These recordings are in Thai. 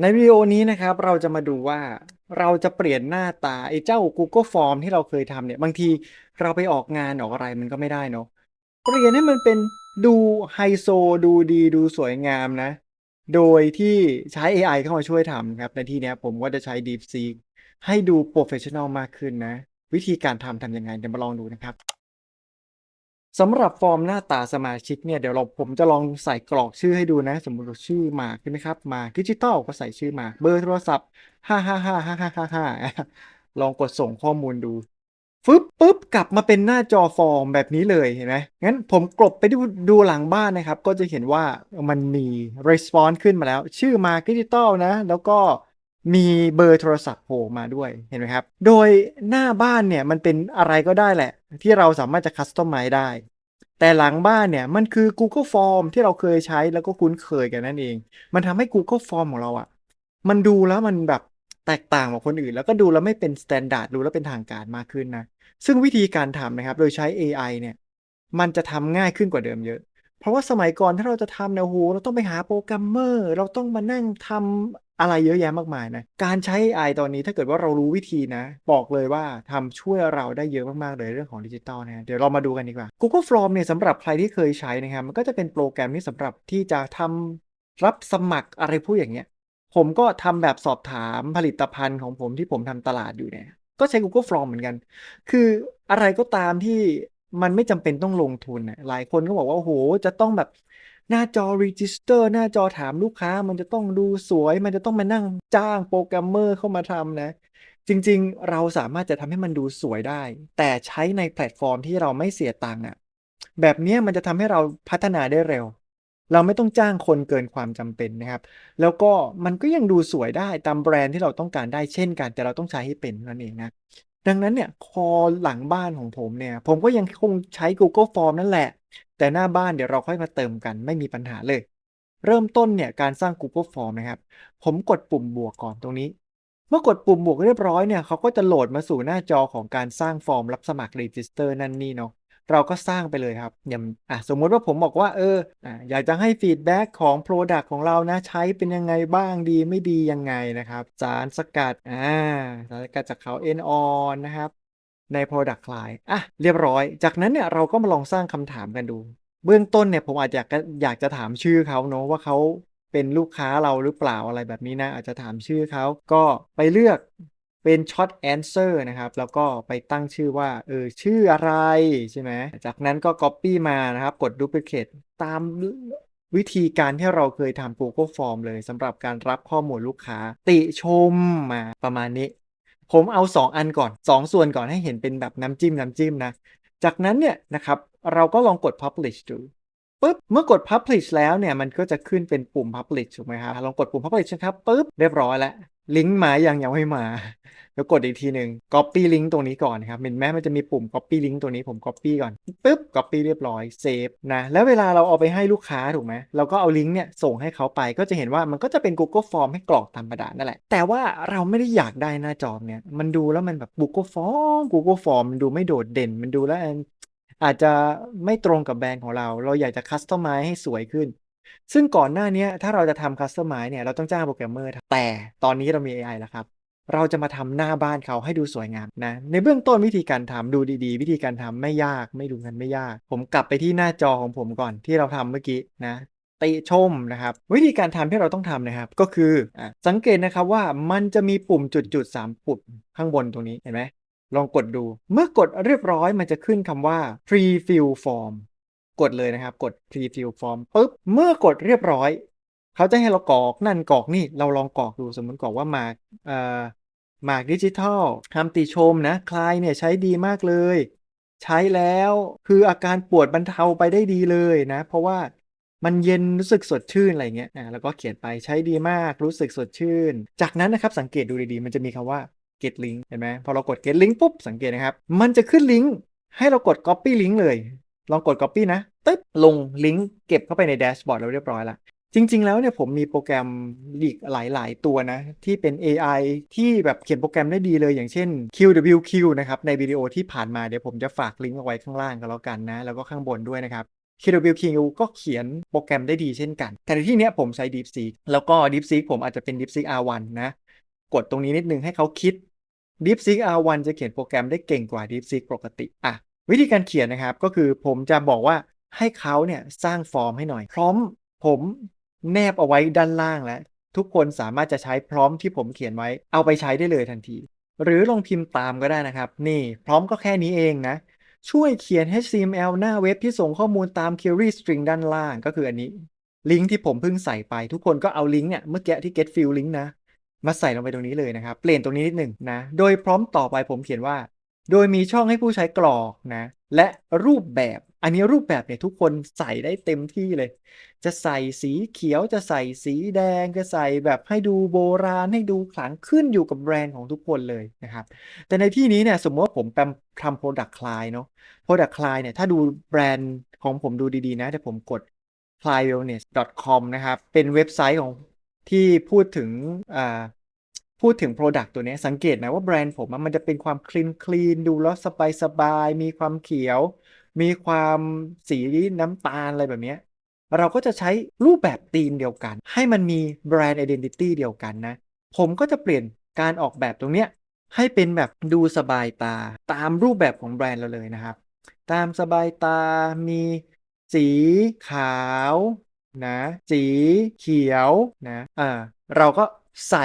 ในวิดีโอนี้นะครับเราจะมาดูว่าเราจะเปลี่ยนหน้าตาไอ้เจ้า Google Form ที่เราเคยทำเนี่ย บางทีเราไปออกงานออกอะไรมันก็ไม่ได้เนาะเปลี่ยนให้มันเป็นดูไฮโซดูดีดูสวยงามนะ โดยที่ใช้ AI เข้ามาช่วยทำครับ ในที่นี้ผมก็จะใช้ DeepSeek ให้ดูโปรเฟชชั่นอลมากขึ้นนะ วิธีการทำทำยังไงเดี๋ยวมาลองดูนะครับ สำหรับฟอร์มหน้าตาสมาชิกเนี่ยเดี๋ยวเราผมจะลองใส่กรอกชื่อให้ดูนะ สมมติเราชื่อมาใช่ไหมครับ มาดิจิตอลก็ใส่ชื่อมาเบอร์โทรศัพท์ห้าห้าห้าห้าห้าห้าห้าลองกดส่งข้อมูลดูฟึบปุ๊บกลับมาเป็นหน้าจอฟอร์มแบบนี้เลยเห็นไหมงั้นผมกลบไปดูดูหลังบ้านนะครับ ก็จะเห็นว่ามันมี response ขึ้นมาแล้ว ชื่อมาดิจิตอลนะ แล้วก็มีเบอร์โทรศัพท์โผล่มาด้วยเห็นไหมครับ โดยหน้าบ้านเนี่ยมันเป็นอะไรก็ได้แหละ ที่เราสามารถจะคัสตอมไมได้ แต่หลังบ้านเนี่ยมันคือ Google Form ที่เราเคยใช้แล้วก็คุ้นเคยกันนั่นเอง มันทำให้ Google Form ของเราอะ่ะ มันดูแล้วมันแบบแตกต่างกว่าคนอื่น แล้วก็ดูแล้วไม่เป็นสแตนดาร์ดดูแล้วเป็นทางการมากขึ้นนะ ซึ่งวิธีการทำนะครับ โดยใช้ AI เนี่ยมันจะทำง่ายขึ้นกว่าเดิมเยอะ เพราะว่าสมัยก่อนถ้าเราจะทำเนี่ยโอ้โหเราต้องไปหาโปรแกรมเมอร์ เราต้องมานั่งทำ อะไรเยอะแยะมากมายนะ การใช้ AI ตอนนี้ถ้าเกิดว่าเรารู้วิธีนะ บอกเลยว่าทำช่วยเราได้เยอะมากๆเลยเรื่องของดิจิตอลนะเดี๋ยวเรามาดูกันดีกว่า Google Form เนี่ยสำหรับใครที่เคยใช้นะครับมันก็จะเป็นโปรแกรมที่สำหรับที่จะทำรับสมัครอะไรพวกอย่างเงี้ย ผมก็ทำแบบสอบถามผลิตภัณฑ์ของผมที่ผมทำตลาดอยู่เนี่ยก็ใช้ Google Form เหมือนกัน คืออะไรก็ตามที่มันไม่จำเป็นต้องลงทุนนะหลายคนก็บอกว่าโอ้โหจะต้องแบบ หน้าจอ register หน้าจอถามลูกค้ามันจะต้องดูสวย มันจะต้องมานั่งจ้างโปรแกรมเมอร์เข้ามาทำนะ จริงๆ เราสามารถจะทำให้มันดูสวยได้ แต่ใช้ในแพลตฟอร์มที่เราไม่เสียตังค์อะแบบนี้มันจะทำให้เราพัฒนาได้เร็ว เราไม่ต้องจ้างคนเกินความจำเป็นนะครับ แล้วก็มันก็ยังดูสวยได้ตามแบรนด์ที่เราต้องการได้เช่นกัน แต่เราต้องใช้ให้เป็นนั่นเองนะดังนั้นเนี่ยพอหลังบ้านของผมเนี่ย ผมก็ยังคงใช้ Google Form นั่นแหละ แต่หน้าบ้านเดี๋ยวเราค่อยมาเติมกันไม่มีปัญหาเลย เริ่มต้นเนี่ยการสร้าง Google Form นะครับ ผมกดปุ่มบวกก่อนตรงนี้ เมื่อกดปุ่มบวกเรียบร้อยเนี่ยเขาก็จะโหลดมาสู่หน้าจอของการสร้างฟอร์มรับสมัคร Register นั่นนี่เนาะเราก็สร้างไปเลยครับอย่างอะสมมุติว่าผมบอกว่าเอออะอยากจะให้ฟีดแบ็กของ Product ของเรานะใช้เป็นยังไงบ้างดีไม่ดียังไงนะครับ สารสกัดอ่าสารสกัดจากเขาเอนออนนะครับ ใน Product Line อะเรียบร้อย จากนั้นเนี่ยเราก็มาลองสร้างคำถามกันดู เบื้องต้นเนี่ยผมอาจจะอยากจะถามชื่อเขาเนาะว่าเขาเป็นลูกค้าเราหรือเปล่าอะไรแบบนี้นะ อาจจะถามชื่อเขาก็ไปเลือกเป็น short answer นะครับ แล้วก็ไปตั้งชื่อว่า เออ ชื่ออะไรใช่ไหม จากนั้นก็ copy มานะครับ กด duplicate ตามวิธีการที่เราเคยทำ Google Form เลยสำหรับการรับข้อมูลลูกค้า ติชมมาประมาณนี้ ผมเอา 2 อันก่อน 2 ส่วนก่อนให้เห็นเป็นแบบน้ำจิ้มน้ำจิ้มนะ จากนั้นเนี่ยนะครับเราก็ลองกด publish ดูปุ๊บเมื่อกด publish แล้วเนี่ยมันก็จะขึ้นเป็นปุ่ม publish ถูกไหมครับลองกดปุ่ม publish นะครับปุ๊บเรียบร้อยแล้วลิงก์มาอย่างยังไม่มา แล้วกดอีกทีหนึ่ง copy link ตรงนี้ก่อนนะครับเห็นไหมมันจะมีปุ่ม copy link ตัวนี้ผม copy ก่อนปุ๊บ copy เรียบร้อย save นะแล้วเวลาเราเอาไปให้ลูกค้าถูกไหมเราก็เอาลิงก์เนี่ยส่งให้เขาไปก็จะเห็นว่ามันก็จะเป็น Google Form ให้กรอกธรรมดานั่นแหละ แต่ว่าเราไม่ได้อยากได้หน้าจอเนี่ยมันดูแล้วมันแบบ Google Form Google Form มันดูไม่โดดเด่นมันดูแล้วอาจจะไม่ตรงกับแบรนด์ของเรา เราอยากจะคัสตอมไมซ์ให้สวยขึ้น ซึ่งก่อนหน้านี้ถ้าเราจะทำคัสตอมไมซ์เนี่ยเราต้องจ้างโปรแกรมเมอร์แต่ตอนนี้เรามี AI แล้วครับ เราจะมาทำหน้าบ้านเขาให้ดูสวยงามนะ ในเบื้องต้นวิธีการทำดูดีๆ วิธีการทำไม่ยากไม่ดูกันไม่ยาก ผมกลับไปที่หน้าจอของผมก่อนที่เราทำเมื่อกี้นะติชมนะครับ วิธีการทำที่เราต้องทำนะครับ ก็คืออสังเกตนะครับว่ามันจะมีปุ่มจุดๆ3ปุ่มข้างบนตรงนี้เห็นไหมลองกดดู เมื่อกดเรียบร้อยมันจะขึ้นคำว่า pre-fill form กดเลยนะครับ กด pre-fill form ปุ๊บ เมื่อกดเรียบร้อย เขาจะให้เรากรอกนั่นกรอกนี่เราลองกรอกดูสมมติกรอกว่ามาเอ่อมากดิจิทัลคำติชมนะคลายเนี่ยใช้ดีมากเลย ใช้แล้วคืออาการปวดบรรเทาไปได้ดีเลยนะ เพราะว่ามันเย็นรู้สึกสดชื่นอะไรเงี้ยอ่าแล้วก็เขียนไปใช้ดีมากรู้สึกสดชื่น จากนั้นนะครับสังเกตดูดีๆ มันจะมีคำว่า get link เห็นไหมพอเรากด get link ปุ๊บสังเกตนะครับ มันจะขึ้นลิงก์ให้เรากด copy link เลย ลองกด copy นะตึ๊บลงลิงก์เก็บเข้าไปในแดชบอร์ดเราเรียบร้อยล้ว จริง ๆ แล้วเนี่ยผมมีโปรแกรมอีกหลาย ๆ ตัวนะ ที่เป็น AI ที่แบบเขียนโปรแกรมได้ดีเลยอย่างเช่น QWQ นะครับ ในวิดีโอที่ผ่านมาเดี๋ยวผมจะฝากลิงก์เอาไว้ข้างล่างก็แล้วกันนะ แล้วก็ข้างบนด้วยนะครับ KWQ ก็เขียนโปรแกรมได้ดีเช่นกัน แต่ในที่เนี้ยผมใช้ DeepSeek แล้วก็ DeepSeek ผมอาจจะเป็น DeepSeek R1 นะ กดตรงนี้นิดนึงให้เขาคิด DeepSeek R1 จะเขียนโปรแกรมได้เก่งกว่า DeepSeek ปกติอะวิธีการเขียนนะครับก็คือผมจะบอกว่าให้เขาเนี่ยสร้างฟอร์มให้หน่อยพร้อมผม แนบเอาไว้ด้านล่างแล้ว ทุกคนสามารถจะใช้พร้อมที่ผมเขียนไว้ เอาไปใช้ได้เลยทันที หรือลองพิมพ์ตามก็ได้นะครับ นี่พร้อมก็แค่นี้เองนะ ช่วยเขียน HTML หน้าเว็บที่ส่งข้อมูลตาม query string ด้านล่างก็คืออันนี้ ลิงก์ที่ผมเพิ่งใส่ไป ทุกคนก็เอาลิงก์เนี่ยเมื่อกี้ที่ get field link นะ มาใส่ลงไปตรงนี้เลยนะครับ เปลี่ยนตรงนี้นิดหนึ่งนะ โดยพร้อมต่อไปผมเขียนว่า โดยมีช่องให้ผู้ใช้กรอกนะ และรูปแบบ อันนี้รูปแบบเนี่ยทุกคนใส่ได้เต็มที่เลย จะใส่สีเขียวจะใส่สีแดงจะใส่แบบให้ดูโบราณให้ดูขลังขึ้นอยู่กับแบรนด์ของทุกคนเลยนะครับ แต่ในที่นี้เนี่ยสมมติว่าผมแปมทำ product client เนาะ product client เนี่ยถ้าดูแบรนด์ของผมดูดีๆนะแต่ผมกด clientwellness.com นะครับ เป็นเว็บไซต์ของที่พูดถึง พูดถึง Product ตัวนี้สังเกตนะว่าแบรนด์ผมมันจะเป็นความคลีนคลีนดูแล้วสบายสบาย มีความเขียว มีความสีน้ำตาลอะไรแบบนี้เราก็จะใช้รูปแบบธีมเดียวกัน ให้มันมีแบรนด์ identity เดียวกันนะ ผมก็จะเปลี่ยนการออกแบบตรงเนี้ยให้เป็นแบบดูสบายตาตามรูปแบบของแบรนด์เราเลยนะครับ ตามสบายตามีสีขาวนะ สีเขียวนะอ่าเราก็ใส่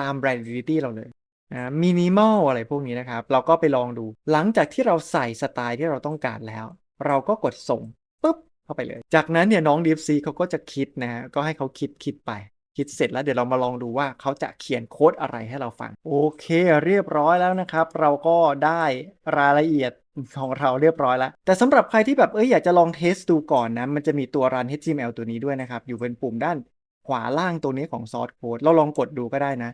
ตามแบรนด์ identity เราเลยนะมินิมอลอะไรพวกนี้นะครับ เราก็ไปลองดู หลังจากที่เราใส่สไตล์ที่เราต้องการแล้ว เราก็กดส่งปุ๊บเข้าไปเลย จากนั้นเนี่ยน้อง Deep Sea เขาก็จะคิดนะฮะก็ให้เขาคิดคิดไป คิดเสร็จแล้วเดี๋ยวเรามาลองดูว่าเขาจะเขียนโค้ดอะไรให้เราฟัง โอเค เรียบร้อยแล้วนะครับ เราก็ได้รายละเอียดของเราเรียบร้อยแล้ว แต่สำหรับใครที่แบบเอ้ยอยากจะลองเทสดูก่อนนะ มันจะมีตัว run HTML ตัวนี้ด้วยนะครับ อยู่เป็นปุ่มด้านขวาล่างตัวนี้ของ source code เราลองกดดูก็ได้นะ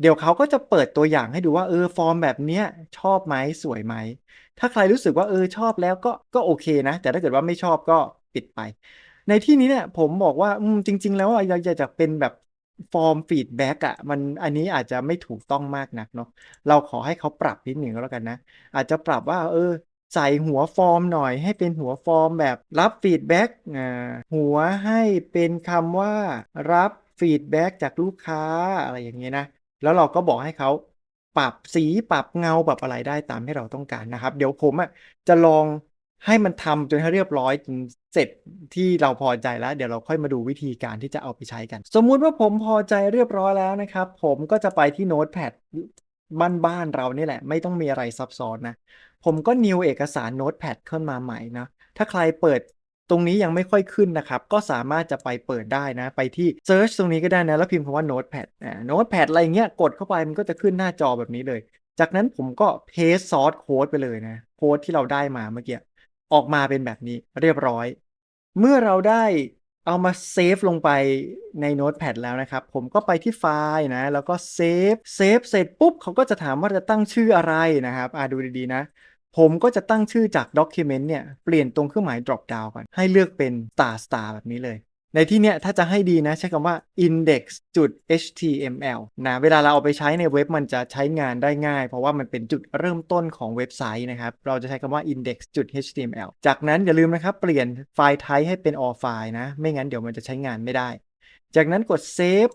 เดี๋ยวเขาก็จะเปิดตัวอย่างให้ดูว่าเออฟอร์มแบบเนี้ยชอบไหมสวยไหม ถ้าใครรู้สึกว่าเออชอบแล้วก็ก็โอเคนะ แต่ถ้าเกิดว่าไม่ชอบก็ปิดไป ในที่นี้เนี่ยผมบอกว่าอืมจริง ๆ แล้วอะอยากจะเป็นแบบฟอร์มฟีดแบ็กอะมันอันนี้อาจจะไม่ถูกต้องมากนักเนาะเราขอให้เขาปรับนิดหนึ่งก็แล้วกันนะ อาจจะปรับว่าเออใส่หัวฟอร์มหน่อยให้เป็นหัวฟอร์มแบบรับฟีดแบ็กอ่าหัวให้เป็นคำว่ารับฟีดแบ็กจากลูกค้าอะไรอย่างเงี้ยนะ แล้วเราก็บอกให้เขาปรับสีปรับเงาปรับอะไรได้ตามที่เราต้องการนะครับ เดี๋ยวผมอะจะลองให้มันทำจนให้เรียบร้อยจนเสร็จที่เราพอใจแล้ว เดี๋ยวเราค่อยมาดูวิธีการที่จะเอาไปใช้กัน สมมุติว่าผมพอใจเรียบร้อยแล้วนะครับ ผมก็จะไปที่โน้ตแพดบ้านๆเรานี่แหละ ไม่ต้องมีอะไรซับซ้อนนะ ผมก็ new เอกสารโน้ตแพดขึ้นมาใหม่นะถ้าใครเปิด ตรงนี้ยังไม่ค่อยขึ้นนะครับ ก็สามารถจะไปเปิดได้นะ ไปที่ search ตรงนี้ก็ได้นะ แล้วพิมพ์คำว่า notepad อ่า notepad อะไรเงี้ยกดเข้าไปมันก็จะขึ้นหน้าจอแบบนี้เลย จากนั้นผมก็ paste source code ไปเลยนะโค้ดที่เราได้มาเมื่อกี้ออกมาเป็นแบบนี้เรียบร้อย เมื่อเราได้เอามาเซฟลงไปใน Notepad แล้วนะครับ ผมก็ไปที่ไฟล์นะ แล้วก็เซฟเซฟเสร็จปุ๊บเขาก็จะถามว่าจะตั้งชื่ออะไรนะครับอ่าดูดีๆนะ ผมก็จะตั้งชื่อจาก Document เนี่ย เปลี่ยนตรงเครื่องหมาย drop down ก่อน ให้เลือกเป็น star star แบบนี้เลย ในที่เนี้ยถ้าจะให้ดีนะ ใช้คำว่า index.html นะเวลาเราเอาไปใช้ในเว็บมันจะใช้งานได้ง่าย เพราะว่ามันเป็นจุดเริ่มต้นของเว็บไซต์นะครับ เราจะใช้คำว่า index.html จากนั้นอย่าลืมนะครับ เปลี่ยนไฟล์ type ให้เป็น all file นะ ไม่งั้นเดี๋ยวมันจะใช้งานไม่ได้ จากนั้นกด save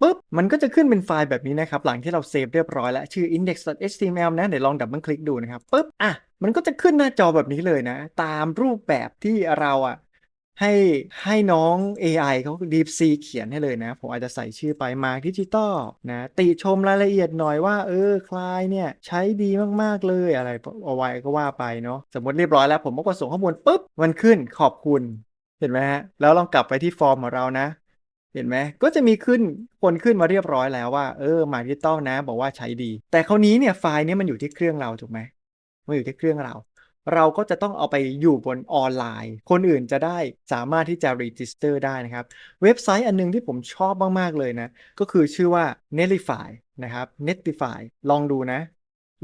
ปุ๊บ มันก็จะขึ้นเป็นไฟล์แบบนี้นะครับ หลังที่เราเซฟเรียบร้อยแล้ว ชื่อ index.html นะ เดี๋ยวลองดับเบิลคลิกดูนะครับปุ๊บ อะ มันก็จะขึ้นหน้าจอแบบนี้เลยนะ ตามรูปแบบที่เราอะให้ให้น้อง AI เขา DeepSeek เขียนให้เลยนะ ผมอาจจะใส่ชื่อไป Mark Digital นะ ติชมรายละเอียดหน่อยว่า เออ คลายเนี่ย ใช้ดีมาก ๆ เลยอะไรเอาไว้ก็ว่าไปเนาะสมมติเรียบร้อยแล้วผมก็ส่งข้อมูลปุ๊บ มันขึ้นขอบคุณ เห็นไหมฮะ แล้วลองกลับไปที่ฟอร์มของเรานะ เห็นไหมก็จะมีขึ้นคนขึ้นมาเรียบร้อยแล้วว่าเออมาดิจิตอลนะ บอกว่าใช้ดี แต่คราวนี้เนี่ยไฟล์นี้มันอยู่ที่เครื่องเราถูกไหม มันอยู่ที่เครื่องเรา เราก็จะต้องเอาไปอยู่บนออนไลน์ คนอื่นจะได้สามารถที่จะรีจิสเตอร์ได้นะครับ เว็บไซต์อันนึงที่ผมชอบมาก ๆ เลยนะ ก็คือชื่อว่า Netlify นะครับ Netlify ลองดูนะ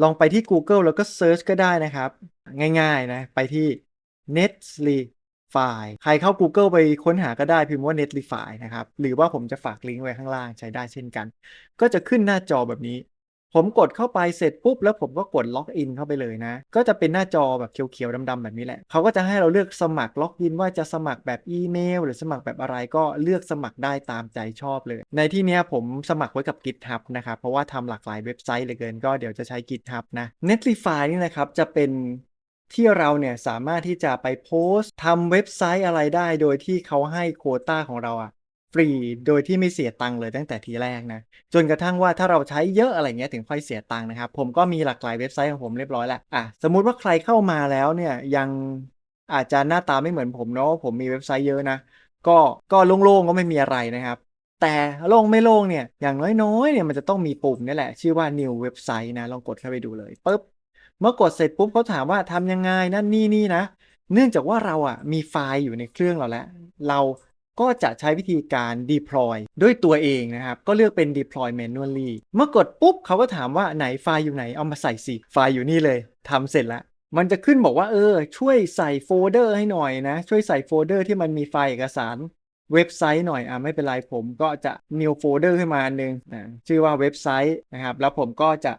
ลองไปที่ Google แล้วก็ Search ก็ได้นะครับ ง่าย ๆ นะ ไปที่ Netlify ใครเข้า Google ไปค้นหาก็ได้พิมพ์ว่า Netlify นะครับ หรือว่าผมจะฝากลิงก์ไว้ข้างล่างใช้ได้เช่นกัน ก็จะขึ้นหน้าจอแบบนี้ ผมกดเข้าไปเสร็จปุ๊บแล้วผมก็กดล็อกอินเข้าไปเลยนะ ก็จะเป็นหน้าจอแบบเขียวๆดำๆแบบนี้แหละเขาก็จะให้เราเลือกสมัครล็อกอินว่าจะสมัครแบบอีเมล หรือสมัครแบบอะไรก็เลือกสมัครได้ตามใจชอบเลย ในที่นี้ผมสมัครไว้กับ GitHub นะครับเพราะว่าทำหลากหลายเว็บไซต์เหลือเกิน ก็เดี๋ยวจะใช้ GitHub นะ Netlify นี่นะครับจะเป็นที่เราเนี่ยสามารถที่จะไปโพสต์ทำเว็บไซต์อะไรได้ โดยที่เขาให้โควต้าของเราอะ ฟรีโดยที่ไม่เสียตังค์เลยตั้งแต่ทีแรกนะ จนกระทั่งว่าถ้าเราใช้เยอะอะไรเงี้ยถึงค่อยเสียตังค์นะครับ ผมก็มีหลากหลายเว็บไซต์ของผมเรียบร้อยแล้วอะสมมุติว่าใครเข้ามาแล้วเนี่ยยังอาจจะหน้าตาไม่เหมือนผมเนาะผมมีเว็บไซต์เยอะนะ ก็ก็โล่งๆก็ไม่มีอะไรนะครับ แต่โล่งไม่โล่งเนี่ยอย่างน้อยๆเนี่ยมันจะต้องมีปุ่มนี่แหละ ชื่อว่า new website นะลองกดเข้าไปดูเลยปุ๊บเมื่อกดเสร็จปุ๊บเขาถามว่าทำยังไงนั่นนี่นี่นะ เนื่องจากว่าเราอะมีไฟล์อยู่ในเครื่องเราแล้ว เรา ก็จะใช้วิธีการ deploy ด้วยตัวเองนะครับ ก็เลือกเป็น deploy manually เมื่อกดปุ๊บเขาก็ถามว่าไหนไฟล์อยู่ไหนเอามาใส่สิ ไฟล์อยู่นี่เลยทำเสร็จแล้วมันจะขึ้นบอกว่าเออ ช่วยใส่โฟลเดอร์ให้หน่อยนะ ช่วยใส่โฟลเดอร์ที่มันมีไฟล์เอกสารเว็บไซต์หน่อยอะไม่เป็นไรผมก็จะ new folder ขึ้นมาอันหนึงนะชื่อว่าเว็บไซต์นะครับ แล้วผมก็จะ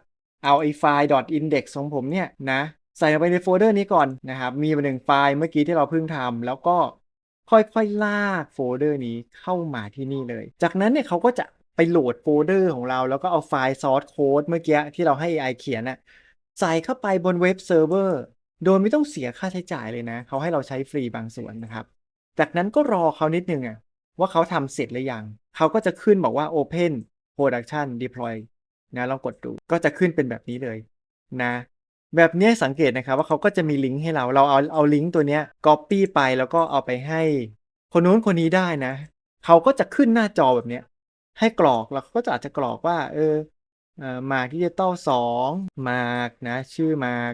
เอาไอ้ไฟล์ .index ของผมเนี่ยนะ ใส่ลงไปในโฟลเดอร์นี้ก่อนนะครับ มีหนึ่งไฟล์เมื่อกี้ที่เราเพิ่งทำแล้วก็ ค่อยๆ ลากโฟลเดอร์นี้เข้ามาที่นี่เลย จากนั้นเนี่ยเขาก็จะไปโหลดโฟลเดอร์ของเรา แล้วก็เอาไฟล์ source code เมื่อกี้ที่เราให้ AI เขียนน่ะใส่เข้าไปบนเว็บเซิร์ฟเวอร์ โดยไม่ต้องเสียค่าใช้จ่ายเลยนะ เขาให้เราใช้ฟรีบางส่วนนะครับ จากนั้นก็รอเขานิดนึงอะว่าเขาทำเสร็จหรือยัง เขาก็จะขึ้นบอกว่า Open Production Deploy นะลองกดดู ก็จะขึ้นเป็นแบบนี้เลยนะ แบบนี้สังเกตนะครับว่าเขาก็จะมีลิงก์ให้เรา เราเอาเอาลิงก์ตัวเนี้ย Copy ไปแล้วก็เอาไปให้คนนู้นคนนี้ได้นะ เขาก็จะขึ้นหน้าจอแบบเนี้ยให้กรอกแล้วเขาก็จะอาจจะกรอกว่า เออมากดิจิตอลสองมาร์กนะ ชื่อมาก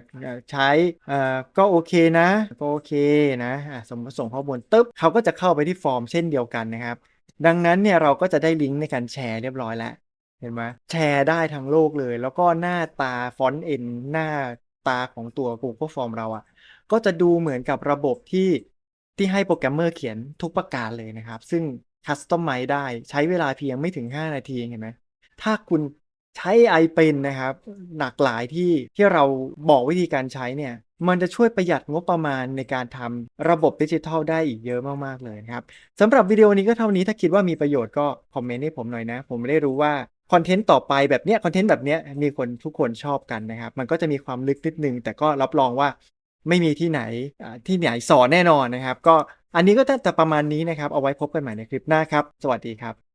ใช้อ่อก็โอเคนะ ก็โอเคนะอะสมมติส่งข้อมูลตึ๊บเขาก็จะเข้าไปที่ฟอร์มเช่นเดียวกันนะครับ ดังนั้นเนี่ยเราก็จะได้ลิงก์ในการแชร์เรียบร้อยแล้วเห็นไหมแชร์ได้ทั้งโลกเลย แล้วก็หน้าตาฟอนต์เอ็นหน้า ตาของตัว Google Form เราอะ่ะ ก็จะดูเหมือนกับระบบที่ที่ให้โปรแกรมเมอร์เขียนทุกประการเลยนะครับ ซึ่งคัสตอมไมได้ใช้เวลาเพียงไม่ถึง 5 นาทีเห็นไหมถ้าคุณใช้ AI เป็นนะครับ หลากหลายที่ที่เราบอกวิธีการใช้เนี่ย มันจะช่วยประหยัดงบประมาณในการทำระบบดิจิทัลได้อีกเยอะมาก ๆ เลยครับสำหรับวิดีโอนี้ก็เท่านี้ถ้าคิดว่ามีประโยชน์ก็คอมเมนต์ให้ผมหน่อยนะ ผมไม่ได้รู้ว่า คอนเทนต์ต่อไปแบบเนี้ยคอนเทนต์แบบเนี้ยมีคนทุกคนชอบกันนะครับ มันก็จะมีความลึกนิดนึง แต่ก็รับรองว่าไม่มีที่ไหนที่ไหนสอนแน่นอนนะครับ ก็อันนี้ก็จะประมาณนี้นะครับ เอาไว้พบกันใหม่ในคลิปหน้าครับ สวัสดีครับ